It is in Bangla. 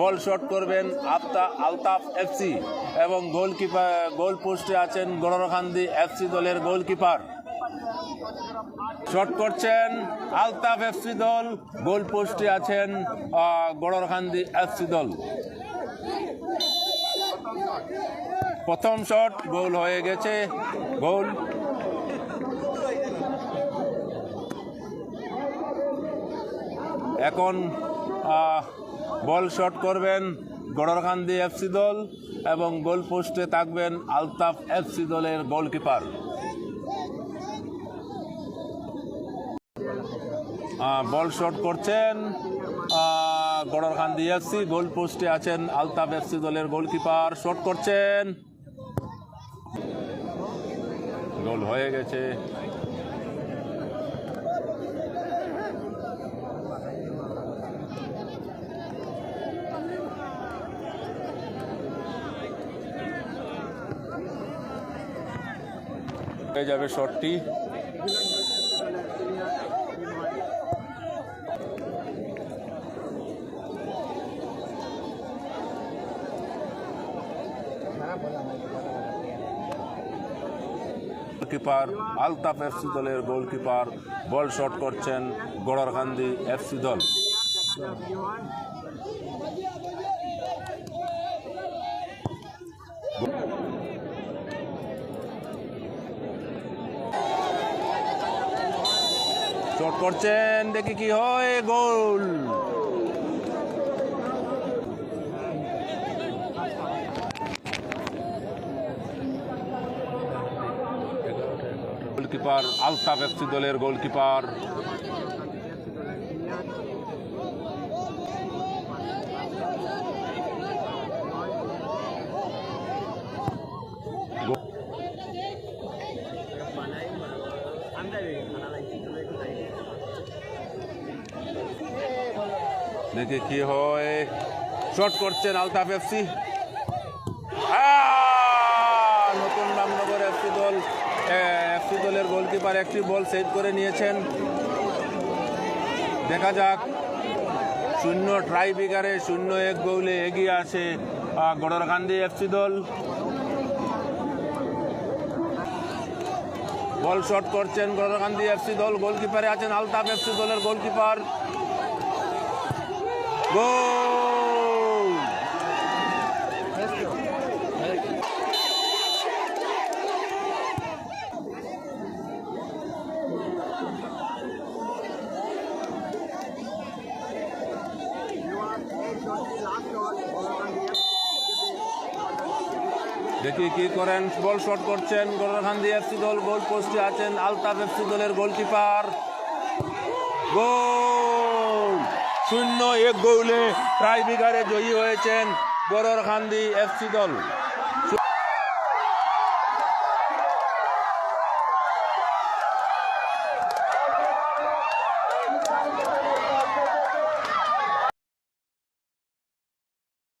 বল শট করবেন আফতা আলতাফ এফসি এবং গোলকিপার, গোল পোস্টে আছেন গড়রখান্দি এফসি দলের গোলকিপার। শট করছেন আলতাফ এফসি দল, গোল পোস্টে আছেন গড়রখান্দি এফসি দল। প্রথম শট গোল হয়ে গেছে, গোল। এখন বল শট করবেন গড়রখান্দি এফসি দল এবং গোল পোস্টে থাকবেন আলতাফ এফসি দলের গোলকিপার। বল শট করছেন গড়রখান্দি এফসি গোল পোস্টে আছেন আলতাফ এফসি দলের গোলকিপার। শট করছেন। গোল হয়ে গেছে। হয়ে যাবে শটটি। গোলকিপার আলতাফ এফসি দলের গোলকিপার বল শট করছেন গড়রকান্দি এফসি দল। শট করছেন দেখি কি হয় গোল। গোলকিপার আলতাফ এফসি দলের গোলকিপার দেখি কি হয়। শট করছেন আলতাফ এফসি নতুন রামনগর এফসি দল এফসি দলের গোলকিপার একটি বল সেভ করে নিয়েছেন। দেখা যাক। শূন্য ট্রাই বিগারে, শূন্য এক গোলে এগিয়ে আসে গড়রকান্দি এফসি দল। বল শট করছেন গড়রকান্দি এফসি দল গোলকিপারে আছেন আলতাফ এফসি দলের গোলকিপার গোল দেখি কি করেন, বল শট করছেন গোরখান্দি এফসি দল, গোল পোস্টে আছেন আলতাফ এফসি দলের গোলকিপার। গোল! শূন্য এক গোলে ট্রাই বিঘারে জয়ী হয়েছেন গোরখান্দি এফসি দল।